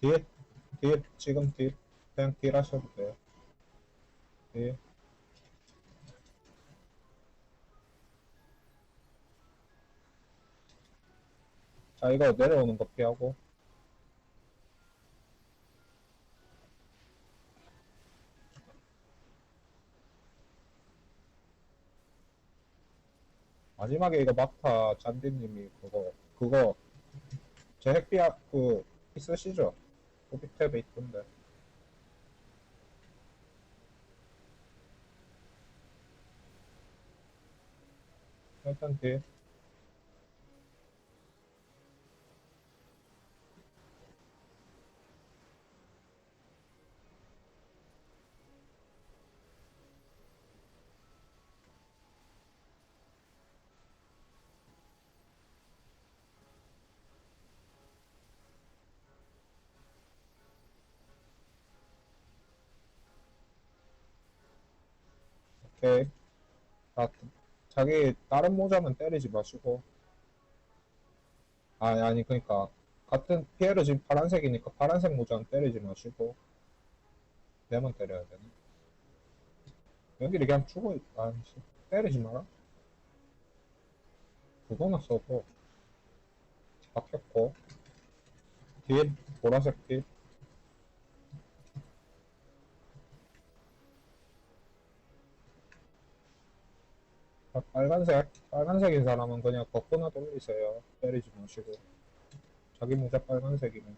뒤에, 뒤에, 지금 뒤, 그냥 딜 하셔도 돼요. 뒤에. 자, 이거 내려오는 거 피하고. 마지막에 이거 막타 잔디님이 그거, 그거, 제 핵비야, 그, 있으시죠? 고비 탭에 있 오케이. 자, 자기 다른 모자는 때리지 마시고. 아니, 아니, 그니까. 같은 피에르 지금 파란색이니까 파란색 모자는 때리지 마시고. 내만 때려야 되네. 여기를 그냥 죽어, 아니지. 때리지 마라. 그거나 써고. 박혔고. 뒤에 보라색 빛. 아, 빨간색, 빨간색인 사람은 그냥 걷거나 돌리세요. 때리지 마시고. 자기 모자 빨간색이면.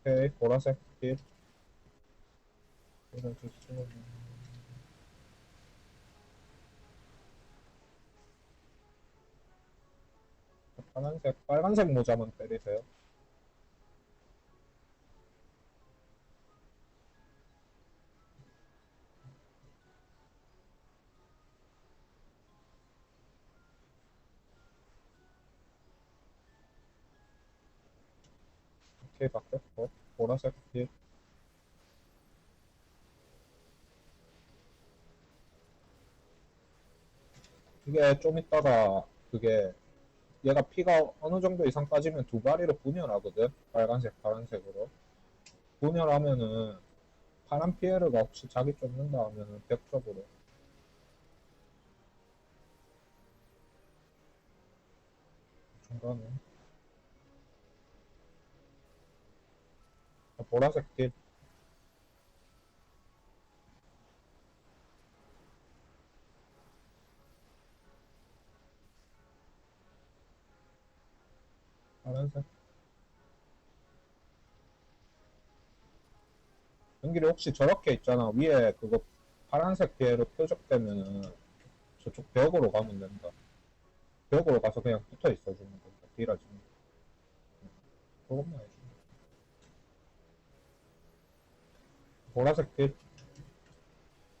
오케이, 보라색 빛. 이런 좋죠. 파란색, 빨간색 모자만 때리세요. 오케이, 바뀌었고. 보라색 빛. 이게 좀 있다가, 그게, 얘가 피가 어느 정도 이상 빠지면 두 마리로 분열하거든? 빨간색, 파란색으로. 분열하면은, 파란 피에르가 혹시 자기 쫓는다 하면은 벽 쪽으로. 중간에. 아, 보라색 딜. 파란색. 연기를 혹시 저렇게 있잖아. 위에 그거 파란색 피해로 표적되면은 저쪽 벽으로 가면 된다. 벽으로 가서 그냥 붙어 있어 주는 거다. 딜하지. 그것만 해줘. 보라색 딜.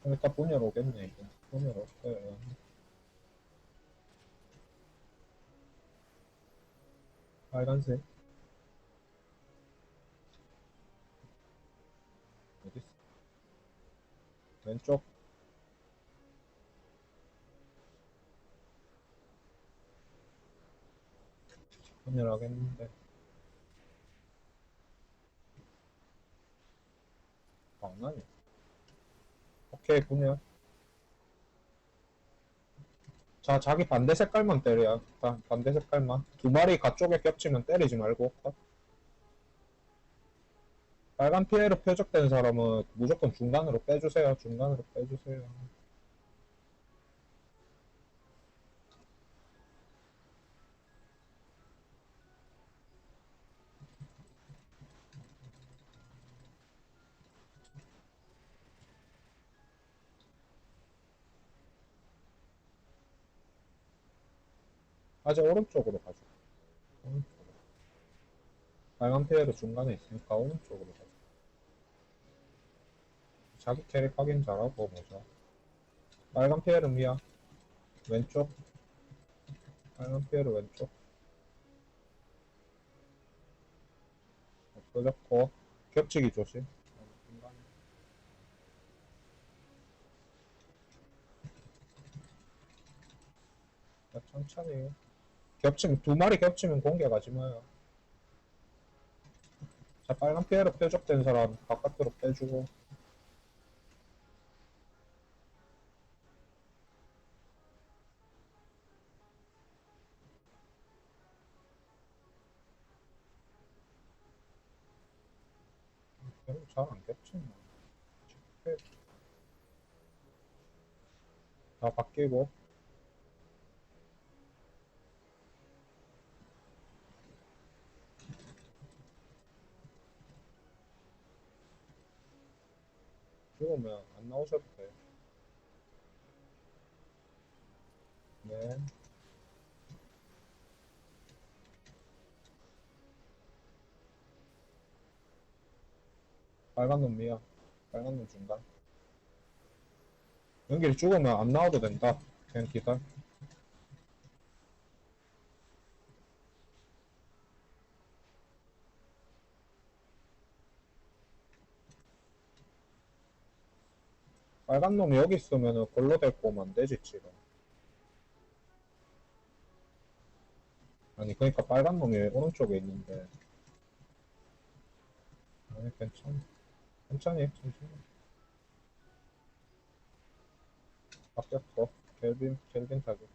그럼 일단 분열 오겠네, 이거. 분열 없어요. 빨간색. 어딨어? 왼쪽. 분열하겠는데. 아, 안 하네. 오케이, 분열. 자, 자기 반대 색깔만 때려야. 자, 반대 색깔만. 두 마리 가쪽에 겹치면 때리지 말고. 컷. 빨간 피해로 표적된 사람은 무조건 중간으로 빼주세요. 중간으로 빼주세요. 아직 오른쪽으로 가죠. 오른쪽으로. 빨간 피해로 중간에 있으니까 오른쪽으로 가죠. 자기 캐릭 확인 잘하고 보죠. 빨간 피해로 위야. 왼쪽. 빨간 피해로 왼쪽. 끌렸고 겹치기 조심. 천천히. 겹치면, 두 마리 겹치면 공개 가지 마요. 자, 빨간 피해로 표적된 사람 바깥으로 빼주고. 잘안 겹치네. 다 바뀌고. 죽으면 안 나오셔도 돼요. 네. 빨간 놈 미야. 빨간 놈 중간. 연결이 죽으면 안 나와도 된다. 그냥 기다려. 빨간 놈이 여기 있으면은 골로 데리고 오면 안 되지, 지금. 아니, 그니까 빨간 놈이 오른쪽에 있는데. 아니, 괜찮아. 천천히, 천천히. 바뀌었어. 켈빈, 켈빈 타격.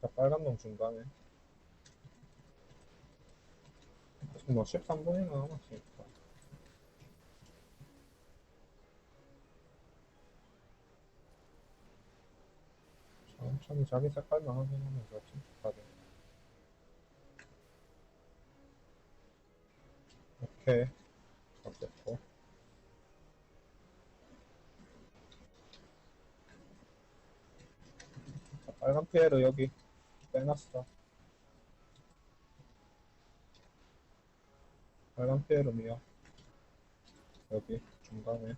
자, 빨간 놈 중간에. 뭐 13분이나 남았으니까. 천천히 자기 색깔만 확인하면서 침착하게. 오케이. 자, 빨간 피에를 여기 빼놨어. 빨간 피에름이요. 여기 중간에.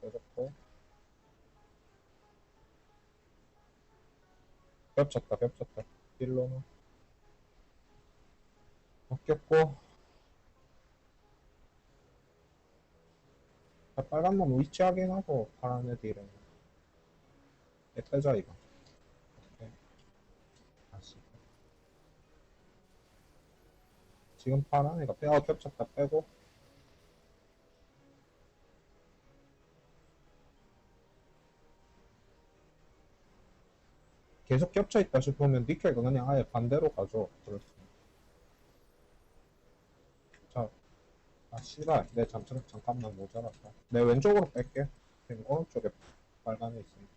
빼줬고. 겹쳤다, 겹쳤다. 일로는. 바뀌었고. 자, 빨간 놈 위치 확인하고 파란 애들이랑. 얘 빼자, 이거. 오케이. 다시. 지금 파란 애가 빼어 겹쳤다 빼고. 계속 겹쳐 있다 싶으면 니켈가 그냥 아예 반대로 가죠. 그렇습니다. 자, 아, 씨발. 내 잠깐, 잠깐만 모자랐다. 내 왼쪽으로 뺄게. 지금 오른쪽에 빨간에 있으니까.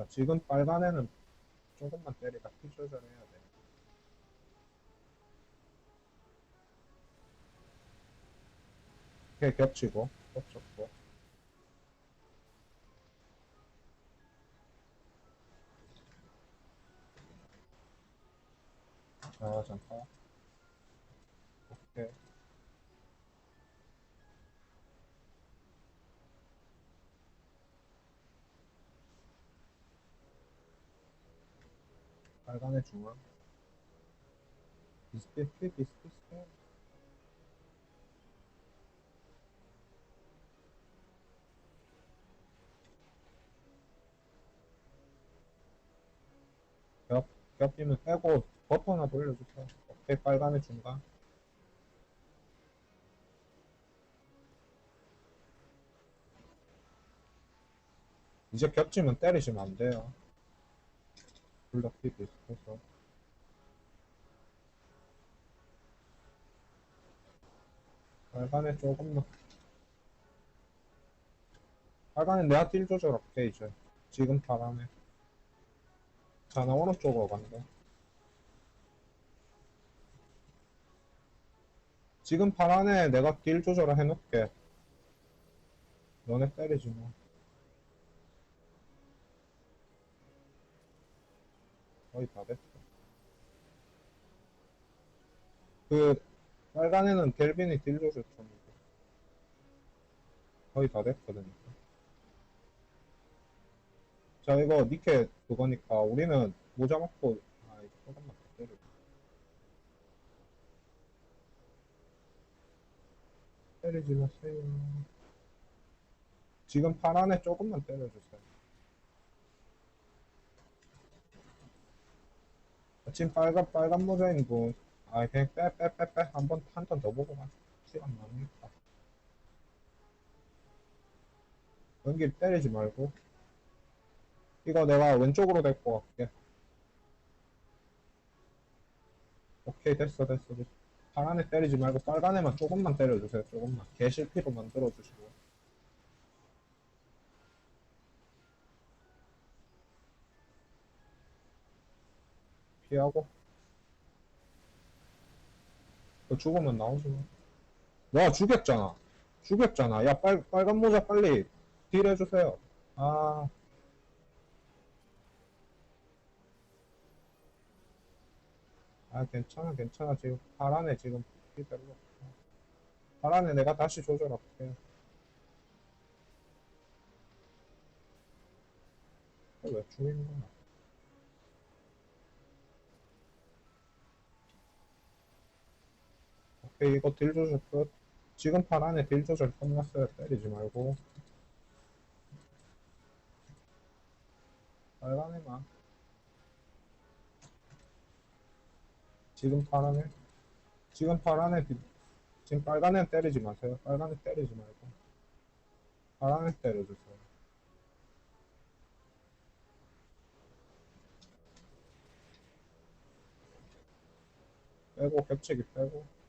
자, 지금 빨간에는 조금만 때리다 피 조절해야 돼. 이렇게 겹치고, 겹쳤고. 아, 잠깐. 오케이. 빨간의 중앙. 비슷비슷해, 비슷비슷해. 겹, 겹이면 빼고 버프 하나 돌려줄까? 오케이, 빨간의 중간. 이제 겹치면 때리시면 안 돼요. 둘다피 비슷해서. 빨간에 조금 더. 빨간에 내가 딜 조절할게, 이제. 지금 파란에. 자, 나 오른쪽으로 간다. 지금 파란에 내가 딜 조절을 해놓을게. 너네 때리지 마. 거의 다 됐어. 그, 빨간에는 델빈이 딜 조절 좀. 거의 다 됐거든. 자, 이거 니케 그거니까 우리는 모자 먹고, 아, 이거 조금만 더 때려. 때리지 마세요. 지금 파란에 조금만 때려주세요. 지금 빨간, 빨간 모자인 분, 아, 그냥 빼, 빼, 빼, 빼. 한 번, 한 턴 더 보고 가. 시간 많으니까. 연기 때리지 말고. 이거 내가 왼쪽으로 데리고 갈게. 오케이, 됐어, 됐어, 됐어. 파란에 때리지 말고 빨간에만 조금만 때려주세요, 조금만. 개 실피로 만들어주시고. 피하고. 너 죽으면 나오지 마. 너 죽였잖아. 죽였잖아. 야, 빨, 빨간 모자 빨리 딜 해주세요. 아. 아, 괜찮아, 괜찮아. 지금 파란에 지금 피 별로 없어. 파란에 내가 다시 조절할게. 왜 죽이는 거야? 오케이, 이거 딜 조절 끝. 지금 파란에 딜 조절 끝났어요. 때리지 말고. 빨간에만. 지금 파란에. 지금 파란에, 딜- 지금 빨간에 때리지 마세요. 빨간에 때리지 말고. 파란에 때려주세요. 빼고, 겹치기 빼고.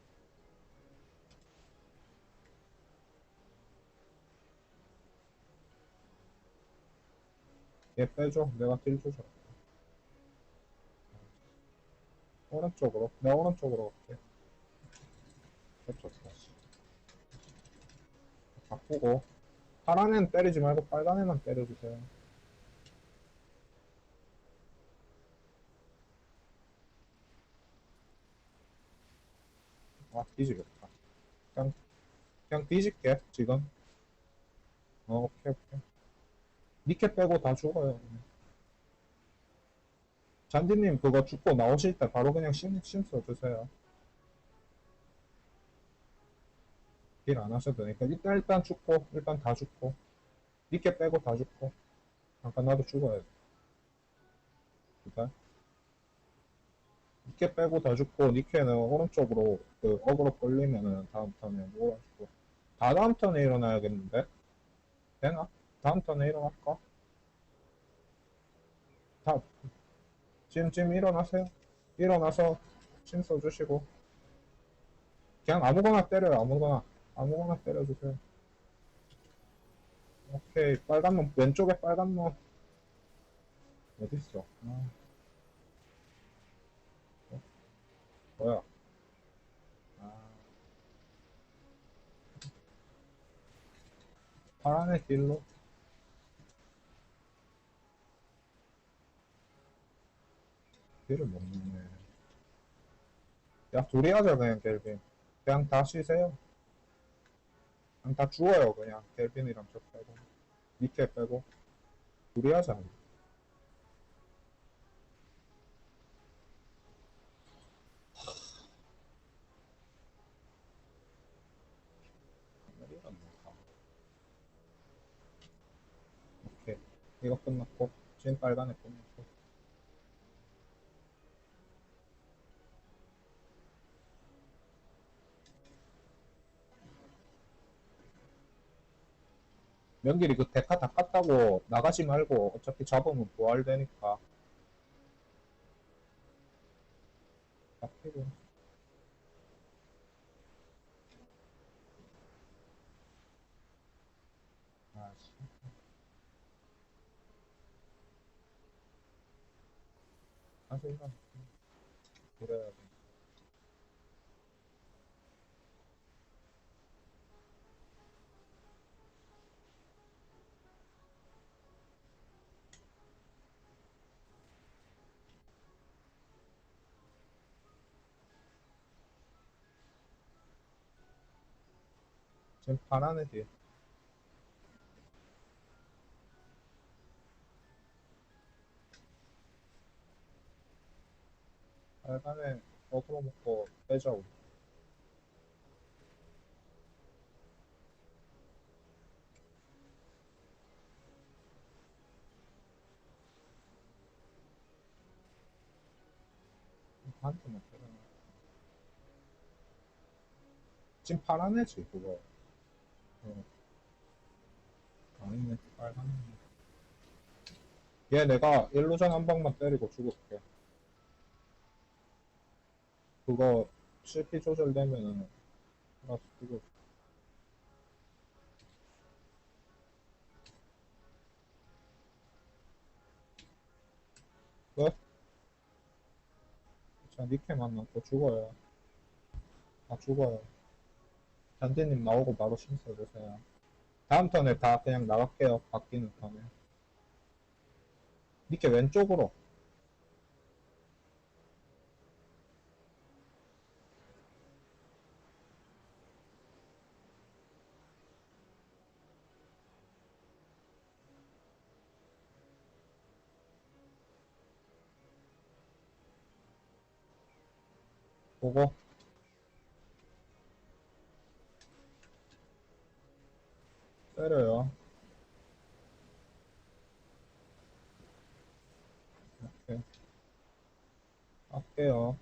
얘 빼줘. 내가 딜 조절. 오른쪽으로. 내가 오른쪽으로 갈게. 겹쳤어. 바꾸고. 파란 애는 때리지 말고 빨간 애만 때려주세요. 아, 뒤지겠다. 그냥, 그냥 뒤질게, 지금. 어, 오케이, 오케이. 니켓 빼고 다 죽어요. 잔디님 그거 죽고 나오실 때 바로 그냥 심, 심 써주세요. 딜 안 하셔도 되니까 일단 일단 죽고 일단 다 죽고 니켓 빼고 다 죽고 잠깐 나도 죽어야 돼. 일단 니켓 빼고 다 죽고 니켓는 오른쪽으로 그 어그로 걸리면은 다음 턴에 몰아주고 다 다음 턴에 일어나야겠는데 되나? 다음 턴에 일어날까? 다 지금 지금 일어나세요. 일어나서 침 써주시고 그냥 아무거나 때려요. 아무거나 아무거나 때려주세요. 오케이 빨간 놈 왼쪽에 빨간 놈 어딨어? 아. 어? 뭐야? 아. 파란의 딜로 딜을 못 넣네. 야 둘이 하자 그냥 켈빈. 그냥 다 쉬세요. 그냥 다 죽어요 그냥 켈빈이랑 저 빼고 니케 빼고 둘이 하자. 오케이 이거 끝났고 지금 빨간에 끝났고 명길이 그 데카 다 깠다고 나가지 말고 어차피 잡으면 부활되니까. 잡히고. 아씨. 이건 그래야 돼 지금 바란 애들. 빨간에 먹으로 먹고 빼자고. 한테 먹잖아. 지금 파란 애지, 그거. 어. 아니면 빨간. 얘 내가 일루전 한 방만 때리고 죽을게. 그거 CP 조절되면은 알아서 죽을. 왜? 자, 니케 만나고 죽어요. 다 죽어요. 잔디님 나오고 바로 신고해주세요. 다음 턴에 다 그냥 나갈게요. 바뀌는 턴에. 니케 왼쪽으로. 보고. 때려요. 이렇게. 할게요.